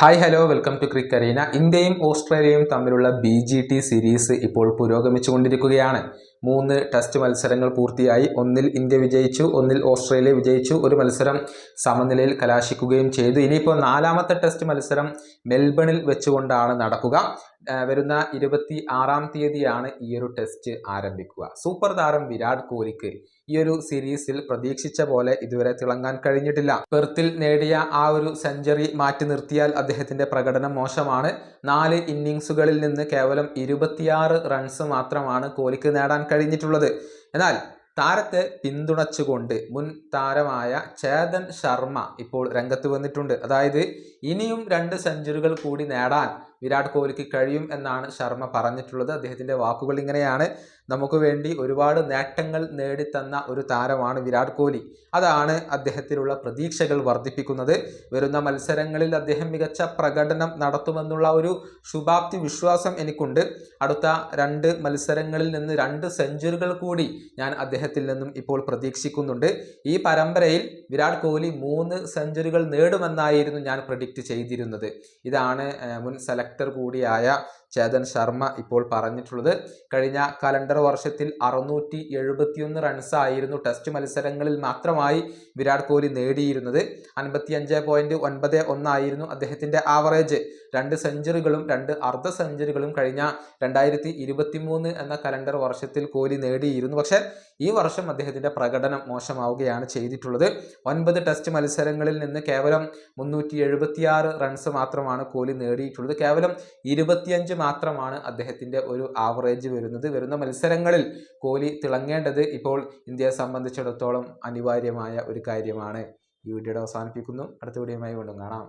Hi hello welcome to cric arena ഇന്ത്യയും ഓസ്ട്രേലിയയും തമ്മിലുള്ള ബി ജി ടി സീരീസ് ഇപ്പോൾ പുരോഗമിച്ചുകൊണ്ടിരിക്കുകയാണ്. മൂന്ന് ടെസ്റ്റ് മത്സരങ്ങൾ പൂർത്തിയായി. ഒന്നിൽ ഇന്ത്യ വിജയിച്ചു ഒന്നിൽ ഓസ്ട്രേലിയ വിജയിച്ചു. ഒരു മത്സരം സമനിലയിൽ കലാശിക്കുകയും ചെയ്തു. ഇനിയിപ്പോൾ നാലാമത്തെ ടെസ്റ്റ് മത്സരം മെൽബണിൽ വെച്ചുകൊണ്ടാണ് നടക്കുക. വരുന്ന ഇരുപത്തി ആറാം തീയതിയാണ് ഈ ഒരു ടെസ്റ്റ് ആരംഭിക്കുക. സൂപ്പർ താരം വിരാട് കോഹ്ലിക്ക് ഈ ഒരു സീരീസിൽ പ്രതീക്ഷിച്ച പോലെ ഇതുവരെ തിളങ്ങാൻ കഴിഞ്ഞിട്ടില്ല. പെർത്തിൽ നേടിയ ആ ഒരു സെഞ്ചുറി മാറ്റി നിർത്തിയാൽ അദ്ദേഹത്തിന്റെ പ്രകടനം മോശമാണ്. നാല് ഇന്നിങ്സുകളിൽ നിന്ന് കേവലം ഇരുപത്തിയാറ് റൺസ് മാത്രമാണ് കോഹ്ലിക്ക് നേടാൻ കഴിഞ്ഞിട്ടുള്ളത്. എന്നാൽ താരത്തെ പിന്തുണച്ചുകൊണ്ട് മുൻ താരമായ ചേതൻ ശർമ്മ ഇപ്പോൾ രംഗത്ത് വന്നിട്ടുണ്ട്. അതായത് ഇനിയും രണ്ട് സെഞ്ചുറികൾ കൂടി നേടാൻ വിരാട് കോഹ്ലിക്ക് കഴിയും എന്നാണ് ശർമ്മ പറഞ്ഞിട്ടുള്ളത്. അദ്ദേഹത്തിന്റെ വാക്കുകൾ ഇങ്ങനെയാണ്. നമുക്ക് വേണ്ടി ഒരുപാട് നേട്ടങ്ങൾ നേടിത്തന്ന ഒരു താരമാണ് വിരാട് കോഹ്ലി. അതാണ് അദ്ദേഹത്തിലുള്ള പ്രതീക്ഷകൾ വർദ്ധിപ്പിക്കുന്നത്. വരുന്ന മത്സരങ്ങളിൽ അദ്ദേഹം മികച്ച പ്രകടനം നടത്തുമെന്നുള്ള ഒരു ശുഭാപ്തി വിശ്വാസം എനിക്കുണ്ട്. അടുത്ത രണ്ട് മത്സരങ്ങളിൽ നിന്ന് രണ്ട് സെഞ്ചുറികൾ കൂടി ഞാൻ അദ്ദേഹത്തിൽ നിന്നും ഇപ്പോൾ പ്രതീക്ഷിക്കുന്നുണ്ട്. ഈ പരമ്പരയിൽ വിരാട് കോഹ്ലി മൂന്ന് സെഞ്ചുറികൾ നേടുമെന്നായിരുന്നു ഞാൻ പ്രഡിക്റ്റ് ചെയ്തിരുന്നത്. ഇതാണ് മുൻ മുൻ സെലക്ടർ കൂടിയായ ചേതൻ ശർമ്മ ഇപ്പോൾ പറഞ്ഞിട്ടുള്ളത്. കഴിഞ്ഞ കലണ്ടർ വർഷത്തിൽ അറുന്നൂറ്റി എഴുപത്തിയൊന്ന് റൺസായിരുന്നു ടെസ്റ്റ് മത്സരങ്ങളിൽ മാത്രമായി വിരാട് കോഹ്ലി നേടിയിരുന്നത്. അൻപത്തിയഞ്ച് പോയിന്റ് ഒൻപത് ഒന്നായിരുന്നു അദ്ദേഹത്തിന്റെ ആവറേജ് രണ്ട് സെഞ്ചുറികളും രണ്ട് അർദ്ധ സെഞ്ചുറികളും കഴിഞ്ഞ രണ്ടായിരത്തി ഇരുപത്തി മൂന്ന് എന്ന കലണ്ടർ വർഷത്തിൽ കോഹ്ലി നേടിയിരുന്നു. പക്ഷേ ഈ വർഷം അദ്ദേഹത്തിന്റെ പ്രകടനം മോശമാവുകയാണ് ചെയ്തിട്ടുള്ളത്. ഒൻപത് ടെസ്റ്റ് മത്സരങ്ങളിൽ നിന്ന് കേവലം മുന്നൂറ്റി റൺസ് മാത്രമാണ് കോഹ്ലി നേടിയിട്ടുള്ളത്. കേവലം ഇരുപത്തിയഞ്ച് മാത്രമാണ് അദ്ദേഹത്തിന്റെ ഒരു ആവറേജ് വരുന്നത്. വരുന്ന മത്സരങ്ങളിൽ കോഹ്ലി തിളങ്ങേണ്ടത് ഇപ്പോൾ ഇന്ത്യയെ സംബന്ധിച്ചിടത്തോളം അനിവാര്യമായ ഒരു കാര്യമാണ്. ഈ വീഡിയോയുടെ അവസാനിപ്പിക്കുന്നു. അടുത്ത വീഡിയോയുമായി വീണ്ടും കാണാം.